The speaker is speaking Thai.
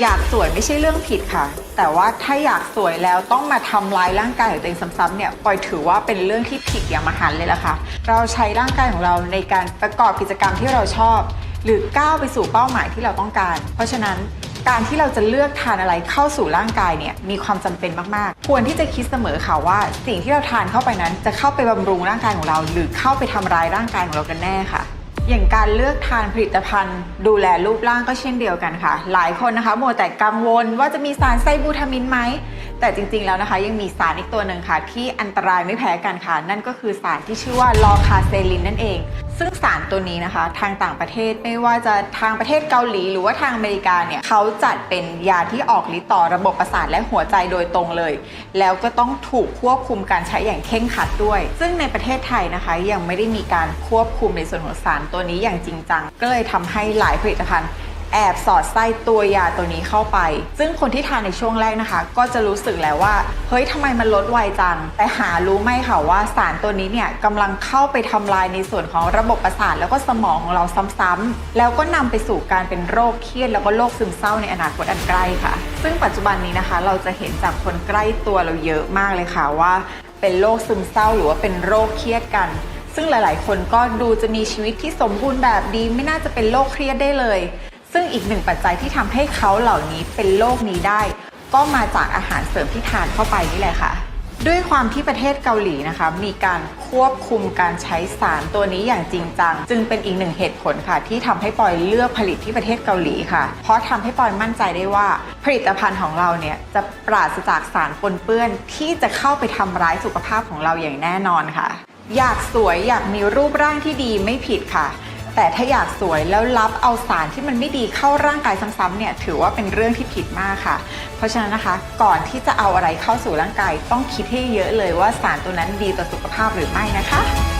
อยากสวยไม่ใช่เรื่องผิดค่ะ แต่ว่าถ้าอยากสวยแล้วต้องมาทำลายร่างกายของตัวเองซ้ำๆเนี่ยปอยถือว่าเป็นเรื่องที่ผิดอย่างมหันต์เลยล่ะค่ะ เราใช้ร่างกายของเราในการประกอบกิจกรรมที่เราชอบ หรือก้าวไปสู่เป้าหมายที่เราต้องการ เพราะฉะนั้นการที่เราจะเลือกทานอะไรเข้าสู่ร่างกายเนี่ยมีความจำเป็นมากๆ ควรที่จะคิดเสมอค่ะว่า สิ่งที่เราทานเข้าไปนั้นจะเข้าไปบำรุงร่างกายของเรา หรือเข้าไปทำร้ายร่างกายของเรากันแน่ค่ะ อย่างการเลือกทานผลิตภัณฑ์ ดูแลรูปร่างก็เช่นเดียวกันค่ะ หลายคนนะคะมัวแต่กังวลว่าจะมีสารไซบูทามินไหม แต่จริงๆแล้วนะคะยังมีสารอีกตัวหนึ่งค่ะ ที่อันตรายไม่แพ้กันค่ะ นั่นก็คือสารที่ชื่อว่าลอคาเซลินนั่นเอง ซึ่งสารตัวนี้นะคะ ทางต่างประเทศไม่ว่าจะทางประเทศเกาหลี หรือว่าทางอเมริกาเนี่ยเขาจัดเป็นยาที่ออกฤทธิ์ต่อระบบประสาทและหัวใจโดยตรงเลย แล้วก็ต้องถูกควบคุมการใช้อย่างเข่งคัดด้วย ซึ่งในประเทศไทยนะคะ ยังไม่ได้มีการควบคุมในส่วนของสารตัวนี้อย่างจริงจังก็เลยทำให้หลายผลิตภัณฑ์ แอบสอดไส้ตัวยาตัวนี้เข้าไป ซึ่งคนที่ทานในช่วงแรกนะคะ ก็จะรู้สึกแล้วว่า เฮ้ยทำไมมันลดไวจัง แต่หารู้ไหมค่ะว่าสารตัวนี้เนี่ยกำลังเข้าไปทำลายในส่วนของระบบประสาทแล้วก็สมองของเราซ้ำๆแล้วก็นำไปสู่การเป็นโรคเครียดแล้วก็โรคซึมเศร้าในอนาคตอันใกล้ค่ะ ซึ่งปัจจุบันนี้นะคะ เราจะเห็นจากคนใกล้ตัวเราเยอะมากเลยค่ะว่า เป็นโรคซึมเศร้าหรือว่าเป็นโรคเครียดกันซึ่งหลาย ๆ คนก็ดูจะมีชีวิตที่สมบูรณ์แบบดี ไม่น่าจะเป็นโรคเครียดได้เลย ซึ่งอีกหนึ่งปัจจัยที่ทำให้เขาเหล่านี้เป็นโรคนี้ได้ ก็มาจากอาหารเสริมที่ทานเข้าไปนี่แหละค่ะ ด้วยความที่ประเทศเกาหลีนะคะ มีการควบคุมการใช้สารตัวนี้อย่างจริงจัง จึงเป็นอีกหนึ่งเหตุผลค่ะ ที่ทำให้ปอยเลือกผลิตที่ประเทศเกาหลีค่ะ เพราะทำให้ปอยมั่นใจได้ว่า ผลิตภัณฑ์ของเราเนี่ยจะปราศจากสารปนเปื้อนที่จะเข้าไปทำร้ายสุขภาพของเราอย่างแน่นอนค่ะ อยากสวยอยากมีรูปร่างที่ดีไม่ผิดค่ะ แต่ถ้าอยากสวยแล้วรับเอาสารที่มันไม่ดีเข้าร่างกายซ้ำๆเนี่ยถือว่าเป็นเรื่องที่ผิดมากค่ะ เพราะฉะนั้นนะคะ ก่อนที่จะเอาอะไรเข้าสู่ร่างกาย ต้องคิดให้เยอะเลยว่าสารตัวนั้นดีต่อสุขภาพหรือไม่นะคะ